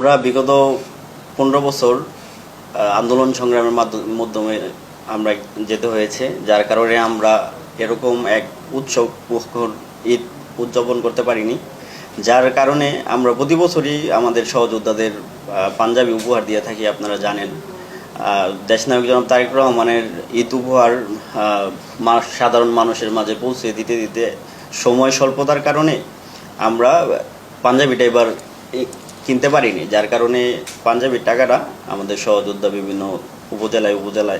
আমরা বিগত পনেরো বছর আন্দোলন সংগ্রামের মাধ্য- মাধ্যমে আমরা যেতে হয়েছে, যার কারণে আমরা এরকম এক উৎসব ঈদ উদযাপন করতে পারিনি। যার কারণে আমরা প্রতি বছরই আমাদের সহযোদ্ধাদের পাঞ্জাবি উপহার দিয়ে থাকি, আপনারা জানেন। দেশনায়ক জনাব তারেক রহমানের ঈদ উপহার সাধারণ মানুষের মাঝে পৌঁছে দিতে দিতে সময় স্বল্পতার কারণে আমরা পাঞ্জাবিটা এবার কিনতে পারিনি, যার কারণে পাঞ্জাবির টাকাটা আমাদের সহযোদ্ধা বিভিন্ন উপজেলায় উপজেলায়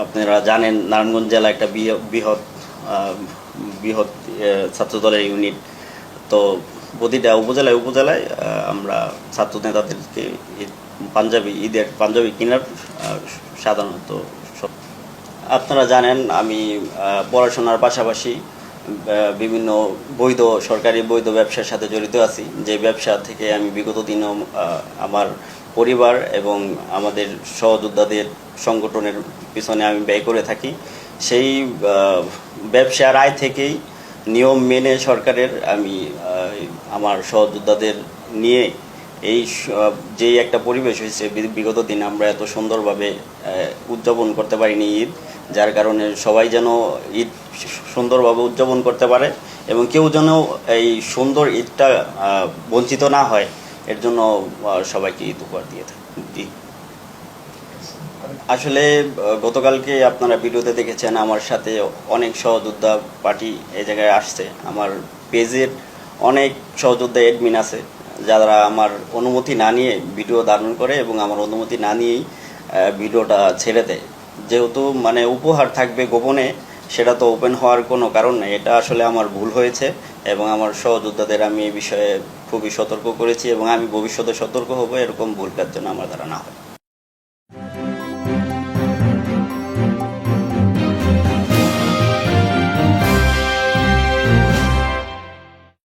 আপনারা জানেন নারায়ণগঞ্জ জেলা একটা বৃহ- বৃহৎ বৃহৎ ছাত্রদলের ইউনিট। তো প্রতিটা উপজেলায় উপজেলায় আমরা ছাত্র নেতাদেরকে পাঞ্জাবি, ঈদের পাঞ্জাবি কেনার সাধারণত আপনারা জানেন আমি পড়াশোনার পাশাপাশি বিভিন্ন বৈধ, সরকারি বৈধ ব্যবসার সাথে জড়িত আছি। যে ব্যবসা থেকে আমি বিগত দিনও আমার পরিবার এবং আমাদের সহযোদ্ধাদের সংগঠনের পিছনে আমি ব্যয় করে থাকি। সেই ব্যবসার আয় থেকেই নিয়ম মেনে সরকারের আমি আমার সহযোদ্ধাদের নিয়ে এই যেই একটা পরিবেশ হয়েছে বিগত দিন আমরা এত সুন্দরভাবে উদযাপন করতে পারিনি ঈদ, যার কারণে সবাই যেন ঈদ সুন্দরভাবে উদযাপন করতে পারে এবং কেউ যেন এই সুন্দর ঈদটা বঞ্চিত না হয়, এর জন্য সবাইকে ঈদ উপহার দিয়ে থাকি। আসলে গতকালকে আপনারা ভিডিওতে দেখেছেন আমার সাথে অনেক সহযোদ্ধা পার্টি এই জায়গায় আসছে আমার পেজের অনেক সহযোদ্ধা এডমিন আছে, যারা আমার অনুমতি না নিয়ে ভিডিও ধারণ করে এবং আমার অনুমতি না নিয়েই ভিডিওটা ছেড়ে দেয় যেহেতু মানে উপহার থাকবে গোপনে সেটা তো ওপেন হওয়ার কোনো কারণ নেই। এটা আসলে আমার ভুল হয়েছে এবং আমার সহযোদ্ধাদের আমি এই বিষয়ে খুবই সতর্ক করেছি এবং আমি ভবিষ্যতে সতর্ক হব, এরকম ভুল কাজ যেন আমার দ্বারা না হয়।